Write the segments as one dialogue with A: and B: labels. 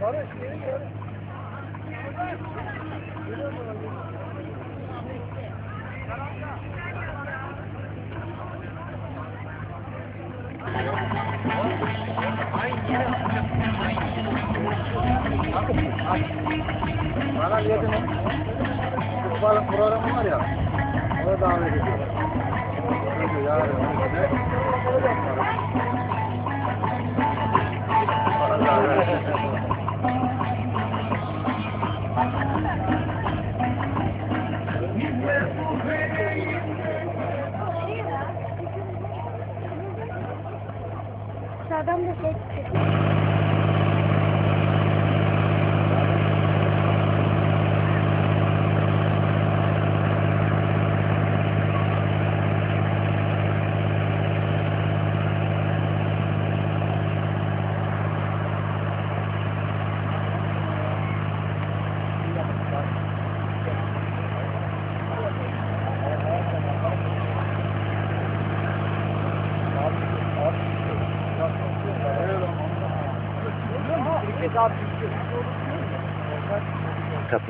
A: Barış geri gel. Bana yedin. Futbolun programı var ya. Ona davet ediyorlar. Hadi yarın.
B: Adam da ses çıkıyor.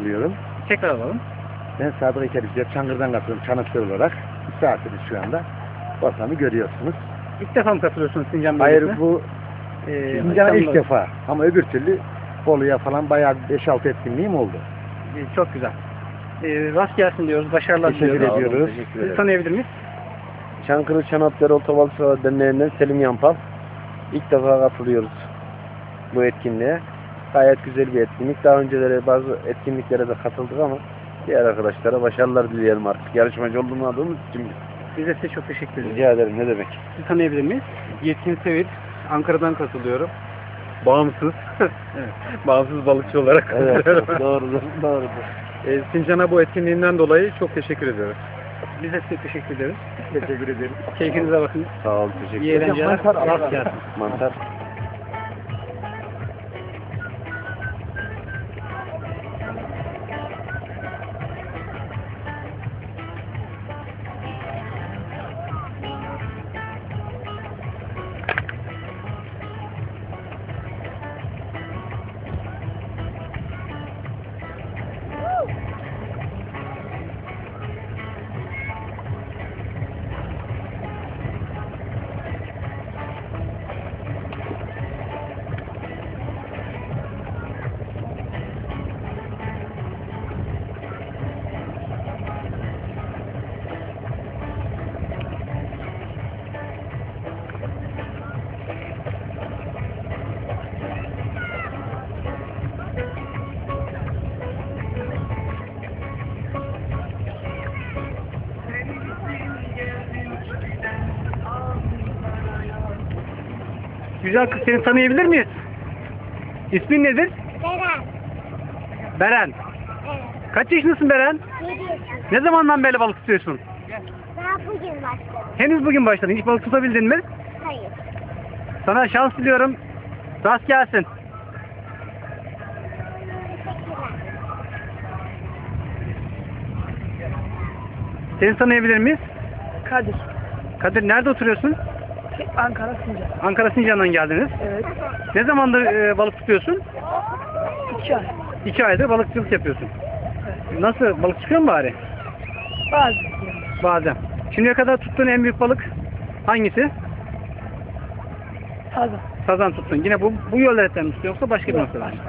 C: Katılıyorum.
A: Tekrar alalım.
C: Ben Sadık Ekerişler Çangır'dan katılıyorum Çanakkale olarak. Misafiriz şu anda. Ortamı görüyorsunuz.
A: İlk defa mı katılıyorsunuz Sincan
C: Hayır
A: bölgesine?
C: bu
A: Ee,
C: Sincan'a ilk
A: İstanbul'da-
C: defa. Ama öbür türlü Bolu'ya falan bayağı 5-6 etkinliğim oldu.
A: Ee, Çok güzel. Ee, rast gelsin diyoruz. Başarılar
C: Teşekkür
A: diliyoruz.
C: ediyoruz.
A: Sizi tanıyabilir miyiz?
D: Çankırı Çanakkale Otobalıkçılar Derneği'nden Selim Yampal. İlk defa katılıyoruz bu etkinliğe. Gayet güzel bir etkinlik. Daha önceleri bazı etkinliklere de katıldık ama diğer arkadaşlara başarılar dileyelim artık. Yarışmacı olmadığımız için
A: Biz de size çok teşekkür ederiz.
D: rica ederim ne demek.
A: Sizi tanıyabilir miyiz?
E: Yetkin Sevil, Ankara'dan katılıyorum. Bağımsız, bağımsız balıkçı olarak
D: Evet
E: katılıyorum.
D: doğrudur doğrudur.
E: E, Sincan'a bu etkinliğinden dolayı çok teşekkür ediyoruz.
A: Biz de size teşekkür ederiz.
C: Teşekkür ederim.
A: Keyfinize bakın.
D: Sağ ol teşekkür
A: İyi
D: ederim.
A: eğlenceler. Rast gelsin.
D: Mantar.
A: Güzel kız seni tanıyabilir miyiz? İsmin nedir?
B: Beren.
A: Beren.
B: Evet.
A: Kaç yaşındasın Beren?
B: Yedi yaşında.
A: Ne zamandan beri balık tutuyorsun?
B: Daha bugün başladım.
A: Henüz bugün başladın. Hiç balık tutabildin mi?
B: Hayır.
A: Sana şans diliyorum. Rast gelsin. Seni tanıyabilir miyiz?
F: Kadir.
A: Kadir nerede oturuyorsun?
F: Ankara Sincan.
A: Ankara Sincan'dan geldiniz.
F: Evet.
A: Ne zamandır e, balık tutuyorsun?
F: İki ay.
A: İki aydır balıkçılık yapıyorsun. Nasıl? Balık çıkıyor mu bari?
F: Bazı.
A: Bazen. Şimdiye kadar tuttuğun en büyük balık hangisi?
F: Taze.
A: Sazan tuttun. Yine bu, bu yollardan mı yoksa başka bir noktadan mı?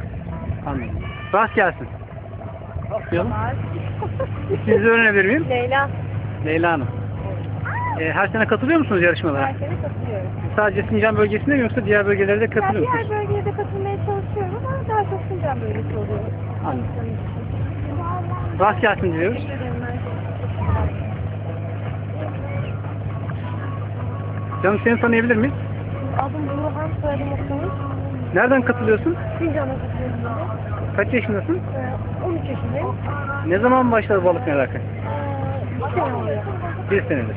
A: Anladım. Rast gelsin. Başlayalım. İsminizi öğrenebilir miyim?
F: Leyla.
A: Leyla Hanım. E, her sene katılıyor musunuz yarışmalara?
F: Her sene katılıyorum.
A: Sadece Sincan bölgesinde mi yoksa diğer bölgelerde katılıyor
F: diğer
A: musunuz?
F: bölgeye de katılmaya çalışıyorum ama daha çok Sincan bölgesi oluyor.
A: Anladım. Rast gelsin diliyoruz. Canım seni tanıyabilir miyiz?
F: Adım Burhan, soyadım Okunuş.
A: Nereden katılıyorsun?
F: Sincan'a katılıyorum.
A: Kaç yaşındasın?
F: Ee, 13 yaşındayım.
A: Ne zaman başladı balık merakı?
F: Ee, iki sene oluyor.
A: Bir senedir.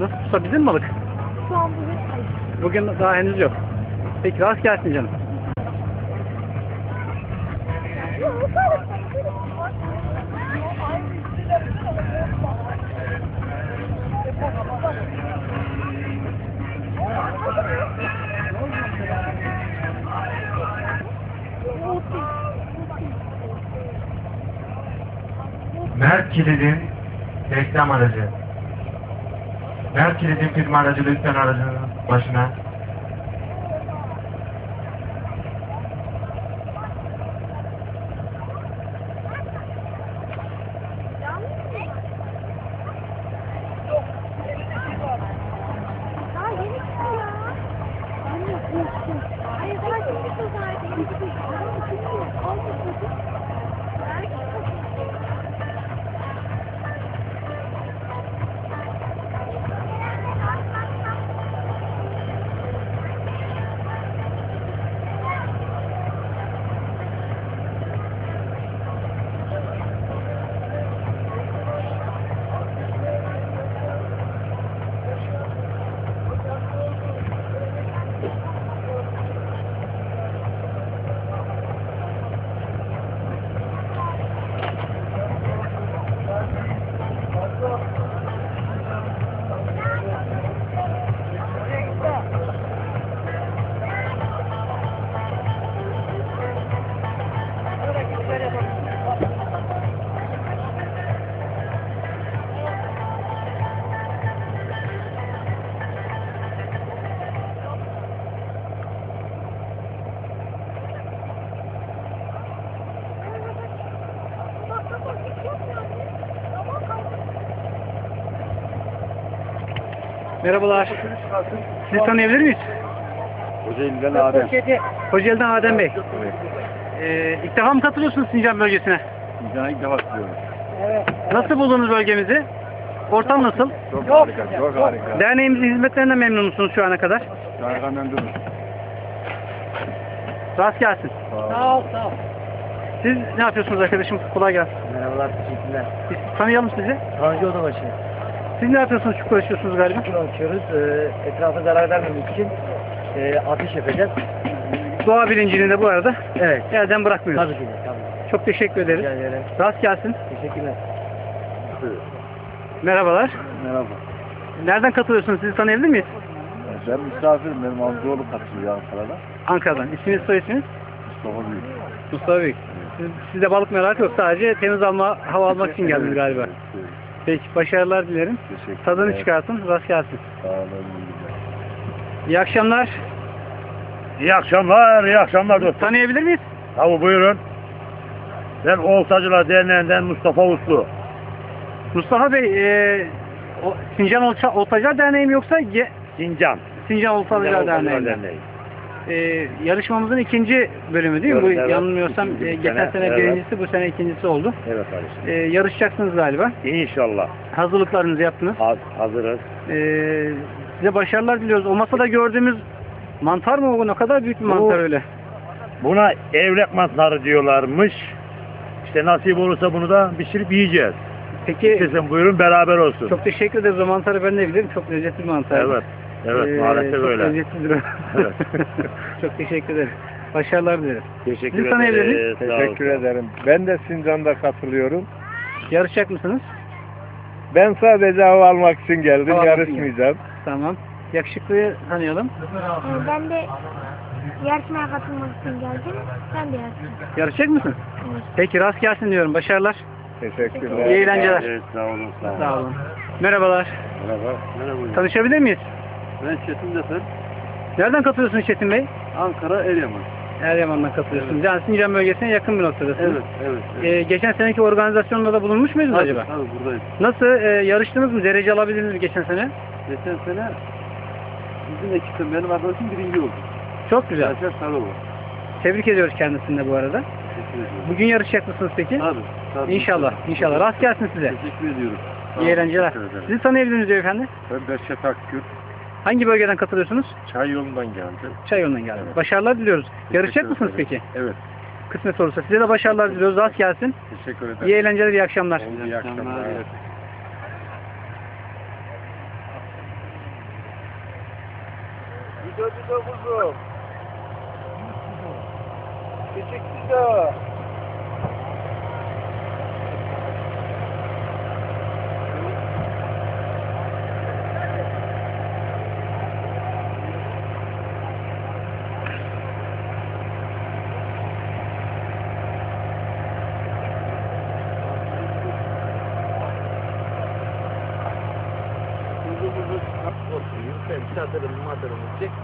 A: Nasıl tutabildin mi balık?
F: Şu an bugün hayır.
A: Bugün daha henüz yok. Peki rast gelsin canım.
G: Mert Kilid'in reklam aracı. Mert Kilid'in firma aracı lütfen aracının başına.
A: Merhabalar. Sizi tanıyabilir miyiz?
C: Kocaeli'den Adem.
A: Kocaeli'den Adem Bey. Ee, ilk defa mı katılıyorsunuz Sincan bölgesine?
C: Sincan'a ilk defa tutuyorum.
A: Nasıl buldunuz bölgemizi? Ortam nasıl?
C: Çok harika, çok harika.
A: Derneğimizin hizmetlerinden memnun musunuz şu ana kadar?
C: Harika memnunum.
A: Rast gelsin.
F: Sağ ol sağ ol.
A: Siz ne yapıyorsunuz arkadaşım? Kolay gelsin.
D: Merhabalar, teşekkürler.
A: Biz tanıyalım sizi.
D: Tanrıcı Odabaşı.
A: Siz ne yapıyorsunuz? Çukur açıyorsunuz galiba.
D: Çukur açıyoruz. Ee, etrafa zarar vermemek için e, ateş yapacağız.
A: Doğa bilincini de bu arada
D: Evet.
A: elden bırakmıyoruz.
D: Tabii ki de. Tabii.
A: Çok teşekkür ederiz.
D: Rica ederim.
A: Rast gelsin.
D: Teşekkürler.
A: Merhabalar.
C: Merhaba.
A: Nereden katılıyorsunuz? Sizi tanıyabilir miyiz?
C: Ben misafirim. Benim amcaoğlu katılıyor Ankara'da.
A: Ankara'dan. İsminiz soy isminiz?
C: Mustafa Büyük.
A: Mustafa Büyük. Siz, sizde balık merakı yok. Sadece temiz alma, hava almak için geldiniz galiba.
C: Evet, evet.
A: Peki başarılar dilerim.
C: Teşekkür
A: Tadını çıkartın. Rast gelsin.
C: Sağ olun.
A: İyi akşamlar.
H: İyi akşamlar, iyi akşamlar dostum.
A: Tanıyabilir miyiz?
H: Tabi buyurun. Ben Oltacılar Derneği'nden Mustafa Uslu.
A: Mustafa Bey, e, o, Sincan Olta, Oltacılar Derneği mi yoksa Ge-
H: Sincan.
A: Sincan Oltacılar
H: Oltacılar
A: Derneği mi?
H: Derneği.
A: E, yarışmamızın ikinci bölümü değil mi? Bu
H: Evet,
A: yanılmıyorsam e, geçen
H: sene,
A: sene
H: evet.
A: birincisi, bu sene ikincisi oldu.
H: Evet kardeşim.
A: E, yarışacaksınız galiba.
H: İnşallah.
A: Hazırlıklarınızı yaptınız.
H: Haz- hazırız.
A: E, size başarılar diliyoruz. O masada gördüğümüz mantar mı o? Ne kadar büyük bir
H: Bu-
A: mantar öyle.
H: Buna evlek mantarı diyorlarmış. İşte nasip olursa bunu da pişirip yiyeceğiz.
A: Peki
H: İstesin buyurun beraber olsun.
A: çok teşekkür ederiz. O mantarı ben de bilirim. Çok lezzetli bir mantar.
H: Evet. Evet
A: Ee,
H: maalesef
A: çok
H: öyle. Evet.
A: çok teşekkür ederim. Başarılar dilerim.
H: Teşekkür. Sağ olun.
C: Teşekkür ederim. Ben de Sincan'da katılıyorum.
A: Yarışacak mısınız?
C: Ben sadece hava almak için geldim.
A: Hava
C: Yarışmayacağım.
A: Tamam. Yakışıklıyı tanıyalım.
B: Ee, Ben de yarışmaya katılmak için geldim. Ben de yarışacağım.
A: Yarışacak mısın?
B: Evet.
A: Peki rast gelsin diyorum. Başarılar.
C: Teşekkürler.
A: İyi eğlenceler.
H: Evet, sağ olun. Sağ olun.
A: Sağ olun. Merhabalar.
H: Merhaba. Merhaba.
A: Tanışabilir miyiz?
C: Ben Çetin Defer.
A: Nereden katılıyorsunuz Çetin Bey?
C: Ankara Eryaman.
A: Eryaman'dan katılıyorsunuz. Yani Sincan bölgesine yakın bir noktadasınız.
C: evet.
A: Ee, geçen seneki organizasyonda da bulunmuş muydunuz acaba?
C: Tabii buradayız.
A: Nasıl? e, yarıştınız mı? Derece alabildiniz mi geçen sene?
C: Geçen sene bizim ekipten benim arkadaşım birinci oldu.
A: Çok güzel.
C: Yaşar Sarıoğlu.
A: Tebrik ediyoruz kendisini de bu arada.
C: Teşekkür ediyorum.
A: Bugün yarışacak mısınız peki?
C: Tabii. tabii.
A: İnşallah. İnşallah. Rast gelsin size.
C: Teşekkür ediyorum.
A: İyi eğlenceler. Sizi tanıyabilir miyiz beyefendi?
C: Ben Behçet Akgül.
A: Hangi bölgeden katılıyorsunuz?
C: Çay yolundan geldim.
A: Çay yolundan geldim. Başarılar diliyoruz. Yarışacak mısınız peki?
C: Evet.
A: Kısmet olursa. Size de başarılar diliyoruz. Rast gelsin.
C: Teşekkür ederim.
A: İyi eğlenceler, iyi akşamlar.
C: İyi akşamlar. Güzel güzel kuzum. Küçük güzel.
D: Dick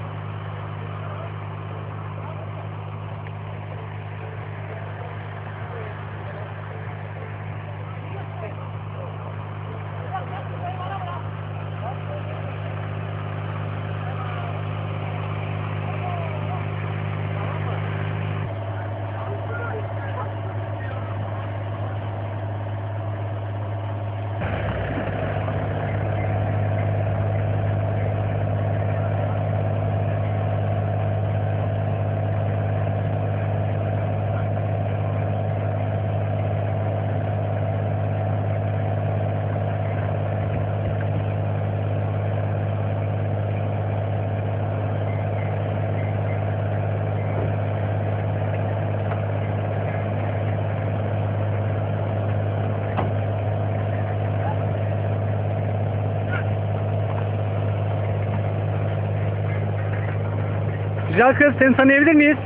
A: Güzel kız seni tanıyabilir miyiz?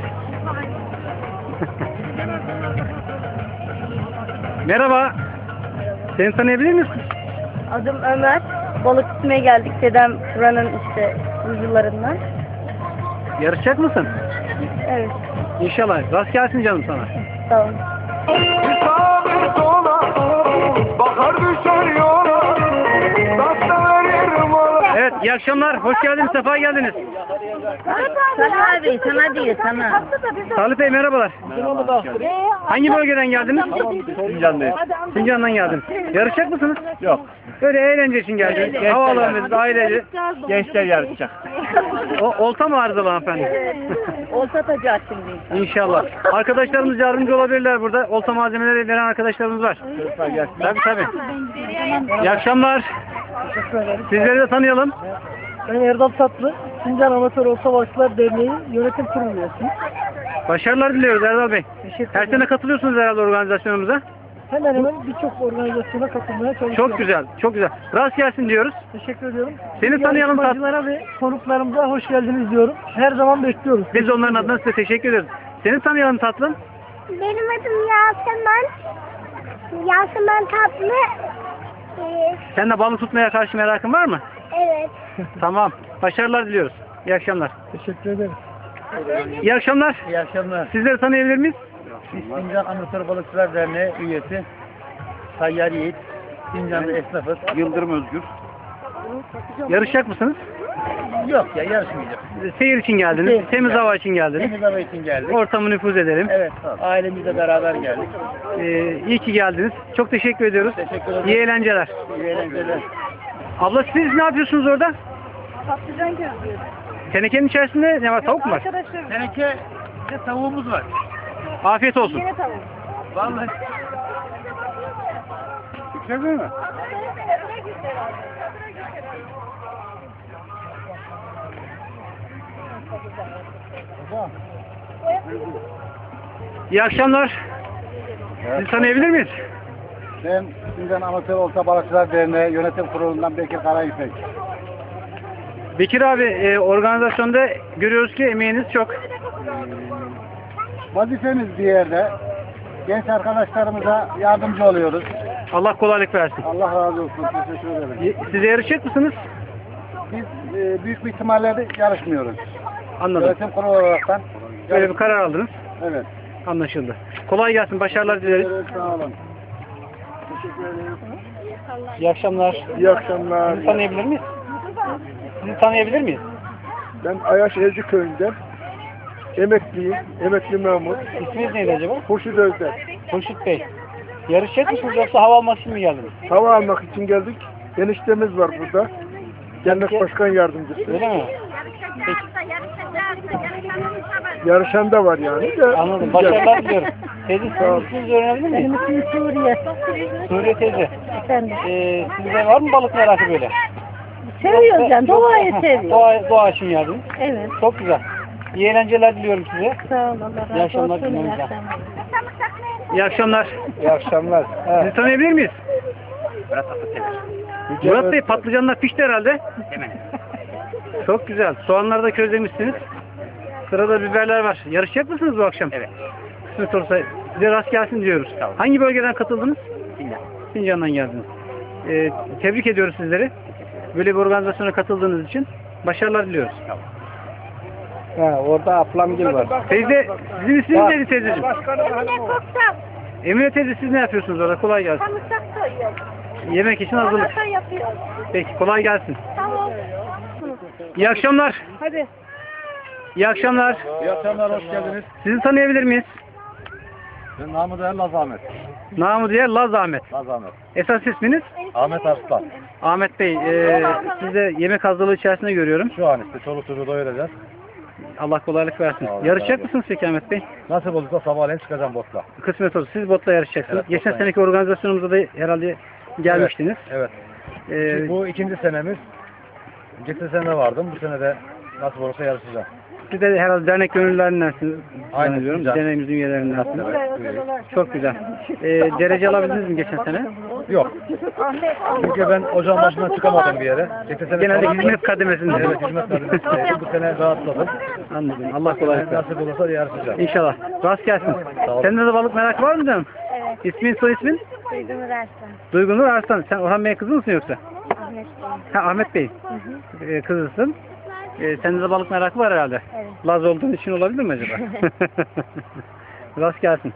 A: Merhaba. Seni tanıyabilir miyiz?
F: Adım Ömer. Balık tutmaya geldik. Dedem buranın işte kurucularından.
A: Yarışacak mısın?
F: Evet.
A: İnşallah. Rast gelsin canım sana.
F: Sağ olun.
A: Evet iyi akşamlar. Hoş geldiniz. Sefa geldiniz.
F: Sana abi, sana değil, sana.
A: Salih Bey merhabalar. Hangi bölgeden geldiniz?
H: Sincan'dayız.
A: Sincan'dan geldiniz. Yarışacak mısınız?
H: Yok.
A: Böyle eğlence için geldiniz. Havaalanınız, ailece.
H: Gençler yarışacak.
A: O, olta mı arızalı hanımefendi?
F: Olsa atacağız şimdi.
A: İnşallah. Arkadaşlarımız yardımcı olabilirler burada. Olta malzemeleri veren arkadaşlarımız var. Tabii tabii. İyi akşamlar. Sizleri de tanıyalım.
I: Ben Erdal Tatlı, Sincan Amatör Olta Balıkçılar Derneği Yönetim Kurulu üyesiyim.
A: Başarılar diliyoruz Erdal Bey.
I: Teşekkür
A: Her
I: ederim.
A: sene katılıyorsunuz herhalde organizasyonumuza.
I: Hemen hemen birçok organizasyona katılmaya çalışıyorum.
A: Çok güzel, çok güzel. Rast gelsin diyoruz.
I: Teşekkür ediyorum.
A: Seni tanıyalım tat.
I: Yarışmacılara ve konuklarımıza hoş geldiniz diyorum. Her zaman bekliyoruz.
A: Biz onların adına size teşekkür ederiz. Seni tanıyalım tatlım.
B: Benim adım Yasemen. Yasemen Tatlı. Ee,
A: Sen de balık tutmaya karşı merakın var mı?
B: evet.
A: Tamam. Başarılar diliyoruz. İyi akşamlar.
I: Teşekkür ederim.
A: İyi akşamlar.
C: İyi akşamlar.
A: Sizleri tanıyabilir miyiz?
C: Sincan Amatör Balıkçılar Derneği üyesi Tayyar Yiğit. Sincan'da esnafız. Yıldırım Özgür.
A: Yarışacak mısınız?
C: Yok ya yarışmayacağım.
A: Seyir için geldiniz.
C: Seyir için
A: Temiz
C: geldim.
A: hava için geldiniz.
C: Temiz hava için geldik.
A: Ortamı nüfuz edelim.
C: Evet, ailemizle beraber geldik.
A: Ee, iyi ki geldiniz. Çok teşekkür ediyoruz.
C: Teşekkür ederim.
A: İyi eğlenceler.
C: İyi eğlenceler.
A: Abla siz ne yapıyorsunuz orada?
F: Patlıcan közlüyoruz.
A: Tenekenin içerisinde ne var? Tavuk mu var?
F: Arkadaşlarım.
C: Teneke de tavuğumuz var.
A: Afiyet olsun.
F: Yine tavuk.
C: Vallahi.
A: Yüksek mi? İyi akşamlar. Sizi tanıyabilir miyiz?
C: Ben Sincan Amatör Olta Balıkçılar Derneği Yönetim Kurulu'ndan Bekir Karayüpek.
A: Bekir abi e, organizasyonda görüyoruz ki emeğiniz çok.
C: Vazifemiz bir yerde. Genç arkadaşlarımıza yardımcı oluyoruz.
A: Allah kolaylık versin.
C: Allah razı olsun. Teşekkür ederim.
A: Size yarışacak mısınız?
C: Biz e, büyük bir ihtimalle yarışmıyoruz.
A: Anladım.
C: Yönetim kurulu olaraktan.
A: Böyle bir karar aldınız.
C: Evet.
A: Anlaşıldı. Kolay gelsin. Başarılar dileriz.
C: Evet, sağ olun. Teşekkür ederim.
A: İyi akşamlar.
H: İyi akşamlar.
A: Sizi tanıyabilir miyiz? Sizi tanıyabilir miyiz?
H: Ben Ayaş Evci köyünden emekliyim. Emekli memur.
A: İsminiz neydi acaba?
H: Hurşit Özden.
A: Hurşit Bey. Yarışacak mısınız yoksa hava almak için mi geldiniz?
H: Hava almak için geldik. Eniştemiz var burada. Cennet Başkan Yardımcısı.
A: Öyle mi?
H: Yarışan da var yani. De,
A: Anladım. Başarılar diliyorum. Teyze sizin isminizi öğrenebilir miyiz?
F: Benim ismim Suriye.
A: Suriye teyze.
F: Efendim.
A: Ee, sizde var mı balık merakı böyle?
F: Seviyoruz yani. Doğayı seviyoruz.
A: Doğa, doğa için geldiniz.
F: Evet.
A: Çok güzel. İyi eğlenceler diliyorum size.
F: Sağ olun. Allah
A: İyi
F: razı
A: akşamlar
F: olsun. İyi akşamlar.
A: İyi akşamlar.
H: İyi akşamlar.
A: Sizi tanıyabilir miyiz? Murat Bey patlıcanlar pişti herhalde. Çok güzel. Soğanları da közlemişsiniz. Sırada biberler var. Yarışacak mısınız bu akşam? Evet. Kısmet olursa size rast gelsin diyoruz. Hangi bölgeden katıldınız? Sincan. Sincan'dan geldiniz. Ee, tebrik ediyoruz sizleri. Böyle bir organizasyona katıldığınız için başarılar diliyoruz.
D: Ha, orada ablam gibi var.
A: Teyze, sizin isminiz neydi teyzeciğim?
B: Emine Koktan.
A: Emine teyze siz ne yapıyorsunuz orada? Kolay gelsin.
B: Samırsak soyuyor.
A: Yemek için hazırlık.
B: Salata yapıyor.
A: Peki kolay gelsin.
B: Tamam.
A: İyi akşamlar.
B: Hadi.
A: İyi akşamlar.
C: İyi akşamlar, hoş geldiniz.
A: Sizi tanıyabilir miyiz?
C: Ben namı değer Laz Ahmet.
A: Namı diğer Laz Ahmet.
C: Laz Ahmet.
A: Esas isminiz?
C: Ahmet Arslan.
A: Ahmet Bey. E, siz de yemek hazırlığı içerisinde görüyorum.
C: Şu an işte çoluk çocuğu doyuracağız.
A: Allah kolaylık versin.
C: Sağ olun,
A: Yarışacak
C: sağ olun.
A: mısınız peki Ahmet Bey?
C: Nasip olursa sabahleyin çıkacağım botla.
A: Kısmet olsun. Siz botla yarışacaksınız.
C: Evet,
A: Geçen
C: botla
A: seneki organizasyonumuzda da herhalde gelmiştiniz.
C: Evet.
A: Ee,
C: Bu ikinci senemiz. Geçen sene vardım. Bu sene de nasip olursa yarışacağım.
A: Siz de herhalde dernek gönüllülerindensin.
C: Aynen,
A: zannediyorum.
C: güzel.
A: Derneğimizin üyelerindensin.
C: Evet.
A: Çok güzel. Ee, derece alabildiniz mi geçen sene?
C: Yok. Çünkü ben ocağın başından çıkamadım bir yere. Geçen sene
A: Genelde
C: çalıştım.
A: hizmet kademesinde.
C: Evet, hizmet kademesindeydim. Bu sene rahatladım.
A: Anladım. Allah kolaylık versin.
C: Nasip olursa yarışacağım.
A: İnşallah. Rast gelsin.
C: Sağ olun.
A: Sende de balık merakı var mı canım?
B: Evet.
A: İsmin soy ismin?
B: Duydum dersen.
A: Duygunur Arslan. Sen Orhan Bey'in kızı mısın yoksa?
B: Ahmet Bey.
A: Ha Ahmet Bey. Ee, kızısın. Ee, sende de balık merakı var herhalde.
B: Evet.
A: Laz olduğun için olabilir mi acaba? Rast gelsin.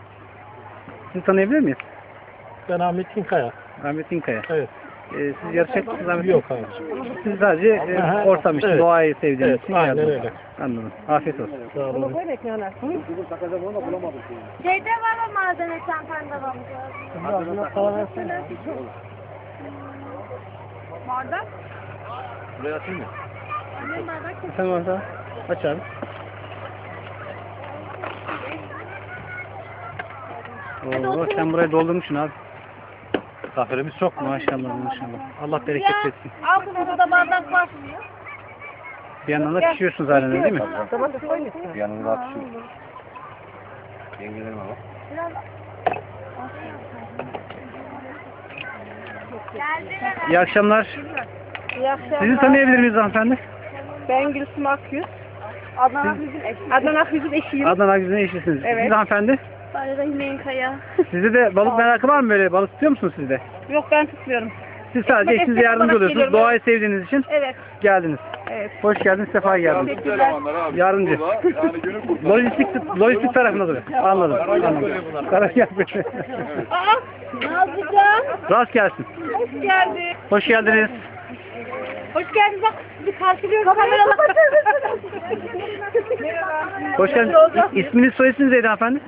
A: Sizi tanıyabilir miyiz?
I: Ben Ahmet Kinkaya.
A: Ahmet İnkaya.
I: Evet.
A: Ee, siz yarışacak mısınız Ahmet?
I: Yok hayır.
A: Siz sadece e,
I: Aha,
A: ortam için,
I: evet.
A: doğayı sevdiğiniz
I: Evet,
A: için
I: aynen
A: geldiniz.
I: öyle.
A: Anladım. Afiyet olsun.
I: Sağ olun.
B: Şeyde var o malzeme çantanda var. Bardak?
C: Buraya atayım mı?
A: Sen orada aç abi. Oo, sen burayı doldurmuşsun abi.
C: Zaferimiz çok.
A: Maşallah maşallah. Allah bereket versin.
B: Al burada da bardak var.
A: Bir yandan da pişiyorsunuz halen değil mi?
C: Yanında atışıyor. Yengelerim var.
A: İyi akşamlar.
F: İyi akşamlar.
A: Sizi tanıyabilir miyiz hanımefendi?
F: Ben Gülsüm Akyüz. Adnan Akyüz'ün eşiyim. Adnan Akyüz'ün eşiyim.
A: Adnan eşisiniz.
F: Evet.
A: Siz hanımefendi?
F: Ben de Hümeyin Kaya.
A: Sizde de balık merakı var mı böyle? Balık tutuyor musunuz siz de?
F: Yok ben tutmuyorum.
A: Siz sadece
F: Ekmek
A: eşinize yardımcı oluyorsunuz.
F: geliyorum.
A: Doğayı sevdiğiniz için
F: Evet.
A: geldiniz.
F: Evet.
A: Hoş geldiniz, sefa geldiniz.
F: Teşekkürler.
A: Yardımcı. Lojistik, lojistik tarafında duruyor. Anladım. Anladım. Karar yapıyor.
F: Aa, Nazlıcan.
A: Rast gelsin.
F: Hoş geldin.
A: Hoş geldiniz.
F: Hoş geldin bak sizi karşılıyoruz kameralar.
A: Hoş geldiniz. İsminiz, soy isminiz neydi hanımefendi?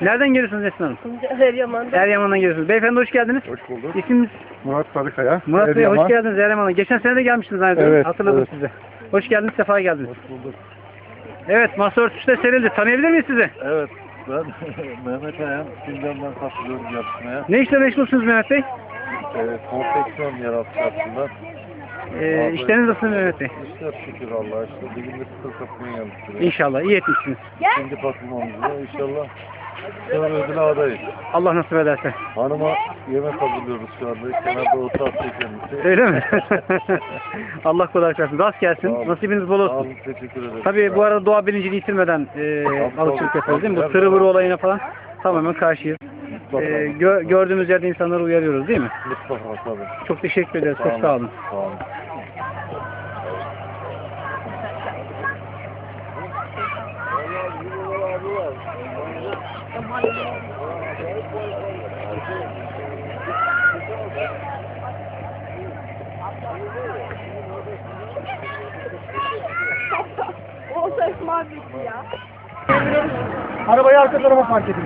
A: Nereden geliyorsunuz Esin Hanım?
F: Eryaman'da.
A: Eryaman'dan geliyorsunuz. Beyefendi hoş geldiniz.
C: Hoş bulduk.
A: İsminiz
C: Murat Sarıkaya.
A: Murat Bey hoş geldiniz Eryaman'a. Geçen sene de gelmiştiniz zannediyorum.
C: Evet,
A: Hatırladım
C: evet.
A: sizi. Hoş geldiniz, sefa geldiniz.
C: Hoş bulduk.
A: Evet, masa örtüsü de serildi. Tanıyabilir miyiz sizi?
C: Evet. Ben Mehmet Ayan. Sincan'dan katılıyorum yarışmaya.
A: Ne işle meşgulsünüz Mehmet Bey?
C: Evet, konfeksiyon yarattık aslında.
A: Ee, işleriniz nasıl Mehmet Bey?
C: İşler şükür Allah'a işte. Bir günde sıkır kapmaya geldik.
A: İnşallah, iyi etmişsiniz.
C: İkinci patronumuzla inşallah sonra ödüle adayız.
A: Allah nasip ederse.
C: Hanıma yemek hazırlıyoruz şu anda. Kenarda otur atıyor kendisi.
A: Öyle mi? Allah kolaylık versin. Rast
C: Sağ
A: gelsin.
C: olun.
A: Nasibiniz bol
C: Sağ
A: olsun.
C: olun, teşekkür ederim.
A: Tabii bu arada doğa bilincini yitirmeden e, balıkçılık yapıyoruz değil mi? Bu tırı vırı olayına falan tamamen karşıyız. E, gö- gördüğümüz yerde insanları uyarıyoruz değil mi?
C: Mustafa tabii.
A: Çok teşekkür ederiz. Çok sağ olun.
C: Sağ olun.
I: Arabayı arka tarafa park edin.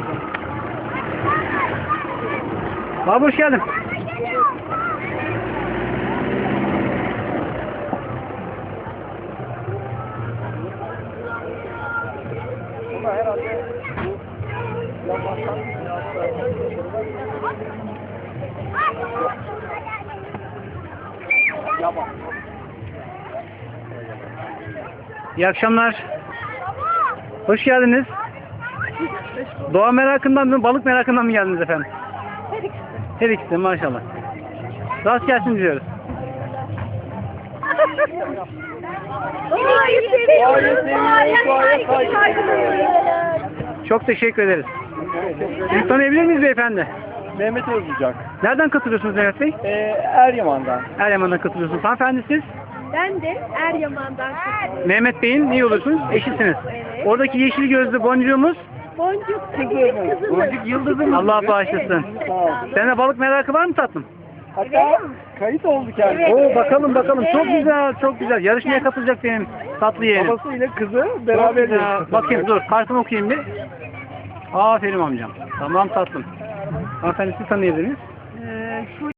A: Abi hoş geldin. İyi akşamlar. Hoş geldiniz. Doğa merakından mı, balık merakından mı geldiniz efendim? Her ikisi de maşallah. Rast gelsin diyoruz. Çok teşekkür ederiz. Sizi tanıyabilir miyiz beyefendi?
C: Mehmet Özbucak.
A: Nereden katılıyorsunuz Mehmet Bey?
C: Ee, Eryaman'dan.
A: Eryaman'dan katılıyorsunuz. Hanımefendi siz?
F: Ben de Eryaman'dan
A: Mehmet Bey'in ne oluyorsunuz? Eşisiniz. Oradaki yeşil gözlü boncuğumuz
F: Boncuk kızımız.
C: Boncuk Yıldız'ın
A: Allah bağışlasın. Sende balık merakı var mı tatlım?
C: Hatta kayıt oldu kendisi.
A: Oo bakalım bakalım. Çok güzel, çok güzel. Yarışmaya katılacak benim tatlı yeğenim.
C: Babası ile kızı
A: Çok
C: beraber
A: güzel. Bakayım dur. Kartımı okuyayım bir. Aferin amcam. Tamam tatlım. Hanımefendi siz tanıyabilir miyiz?
F: Ee, şu